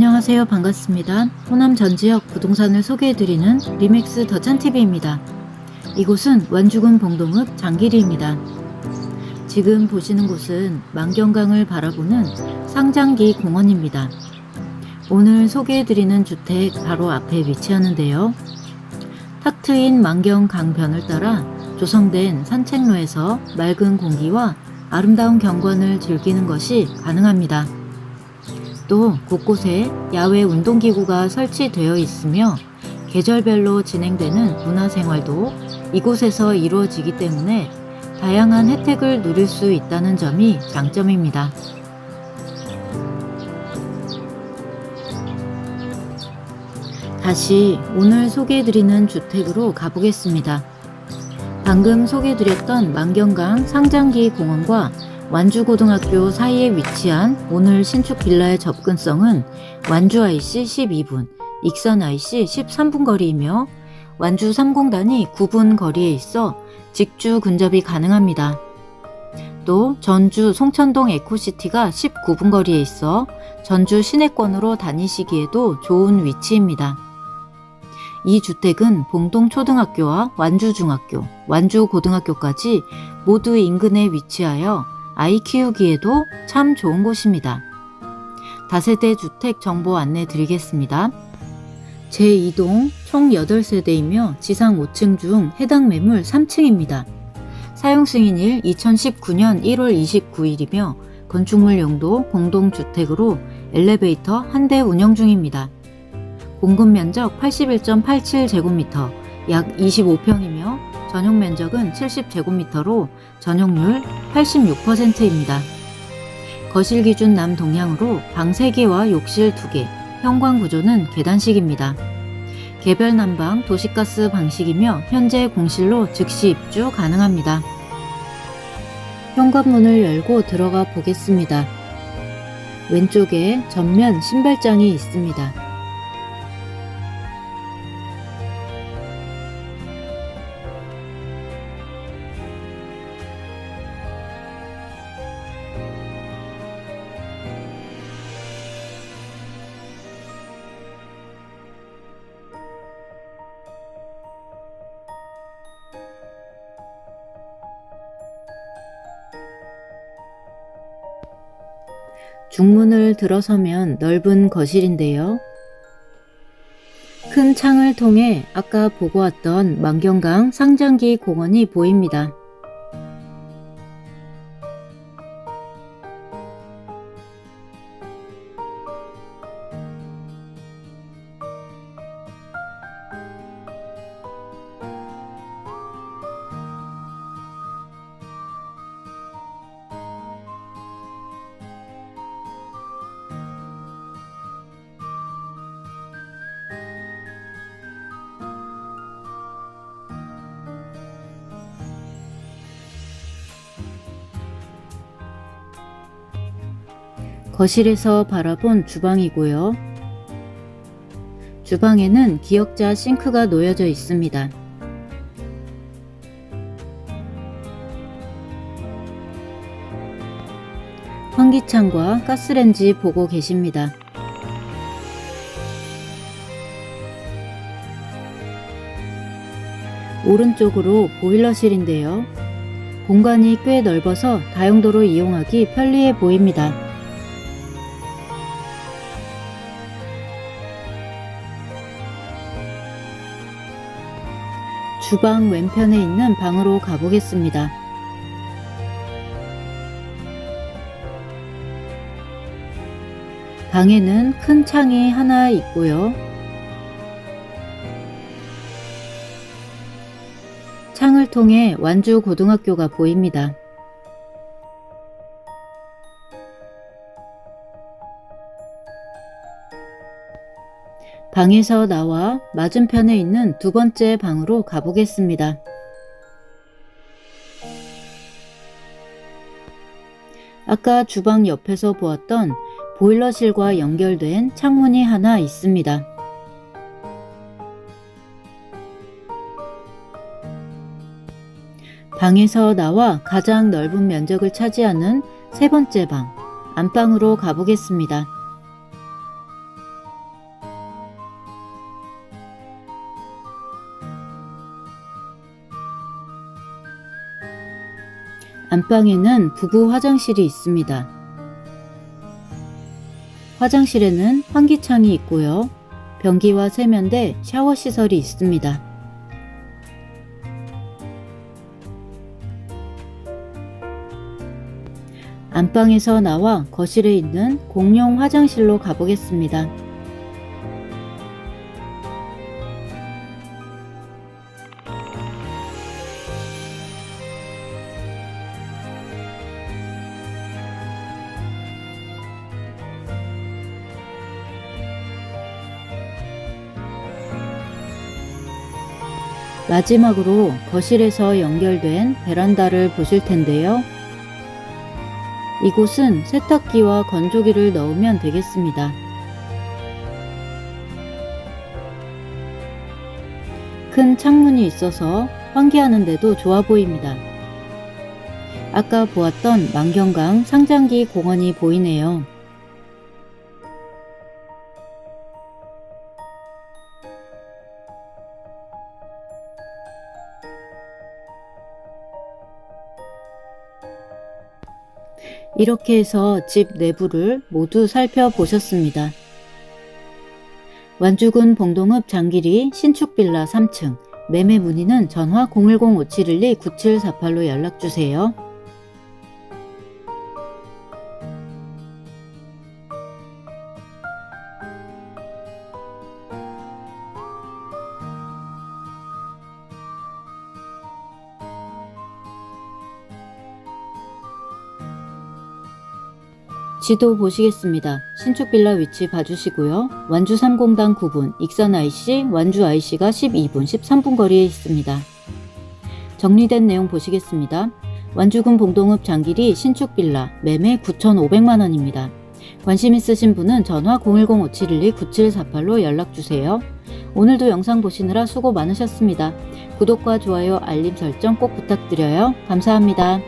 안녕하세요. 반갑습니다. 호남 전 지역 부동산을 소개해드리는 리맥스 더찬TV입니다. 이곳은 완주군 봉동읍 장기리입니다. 지금 보시는 곳은 만경강을 바라보는 상장기 공원입니다. 오늘 소개해드리는 주택 바로 앞에 위치하는데요. 탁 트인 만경 강변을 따라 조성된 산책로에서 맑은 공기와 아름다운 경관을 즐기는 것이 가능합니다. 또 곳곳에 야외 운동기구가 설치되어 있으며 계절별로 진행되는 문화생활도 이곳에서 이루어지기 때문에 다양한 혜택을 누릴 수 있다는 점이 장점입니다. 다시 오늘 소개해드리는 주택으로 가보겠습니다. 방금 소개해드렸던 만경강 상장기 공원과 완주고등학교 사이에 위치한 오늘 신축 빌라의 접근성은 완주 IC 12분, 익산 IC 13분 거리이며 완주 3공단이 9분 거리에 있어 직주 근접이 가능합니다. 또 전주 송천동 에코시티가 19분 거리에 있어 전주 시내권으로 다니시기에도 좋은 위치입니다. 이 주택은 봉동초등학교와 완주중학교, 완주고등학교까지 모두 인근에 위치하여 아이 키우기에도 참 좋은 곳입니다. 다세대 주택 정보 안내 드리겠습니다. 제2동 총 8세대이며 지상 5층 중 해당 매물 3층입니다. 사용 승인일 2019년 1월 29일이며 건축물 용도 공동주택으로 엘리베이터 한 대 운영 중입니다. 공급 면적 81.87제곱미터, 약 25평이며 전용 면적은 70제곱미터로 전용률 86%입니다. 거실 기준 남동향으로 방 3개와 욕실 2개, 현관 구조는 계단식입니다. 개별 난방 도시가스 방식이며 현재 공실로 즉시 입주 가능합니다. 현관문을 열고 들어가 보겠습니다. 왼쪽에 전면 신발장이 있습니다. 중문을 들어서면 넓은 거실인데요. 큰 창을 통해 아까 보고 왔던 만경강 상장기 공원이 보입니다. 거실에서 바라본 주방이고요. 주방에는 기역자 싱크가 놓여져 있습니다. 환기창과 가스렌지 보고 계십니다. 오른쪽으로 보일러실인데요. 공간이 꽤 넓어서 다용도로 이용하기 편리해 보입니다. 주방 왼편에 있는 방으로 가보겠습니다. 방에는 큰 창이 하나 있고요. 창을 통해 완주 고등학교가 보입니다. 방에서 나와 맞은편에 있는 두 번째 방으로 가보겠습니다. 아까 주방 옆에서 보았던 보일러실과 연결된 창문이 하나 있습니다. 방에서 나와 가장 넓은 면적을 차지하는 세 번째 방, 안방으로 가보겠습니다. 안방에는 부부 화장실이 있습니다. 화장실에는 환기창이 있고요. 변기와 세면대, 샤워 시설이 있습니다. 안방에서 나와 거실에 있는 공용 화장실로 가보겠습니다. 마지막으로 거실에서 연결된 베란다를 보실 텐데요. 이곳은 세탁기와 건조기를 넣으면 되겠습니다. 큰 창문이 있어서 환기하는데도 좋아 보입니다. 아까 보았던 만경강 상장기 공원이 보이네요. 이렇게 해서 집 내부를 모두 살펴보셨습니다. 완주군 봉동읍 장길이 신축빌라 3층 매매 문의는 전화 010-5712-9748로 연락주세요. 지도 보시겠습니다. 신축 빌라 위치 봐주시고요. 완주 3공단 9분, 익산 IC, 완주 IC가 12분, 13분 거리에 있습니다. 정리된 내용 보시겠습니다. 완주군 봉동읍 장길이 신축 빌라 매매 9,500만원입니다. 관심 있으신 분은 전화 010-5712-9748로 연락주세요. 오늘도 영상 보시느라 수고 많으셨습니다. 구독과 좋아요, 알림 설정 꼭 부탁드려요. 감사합니다.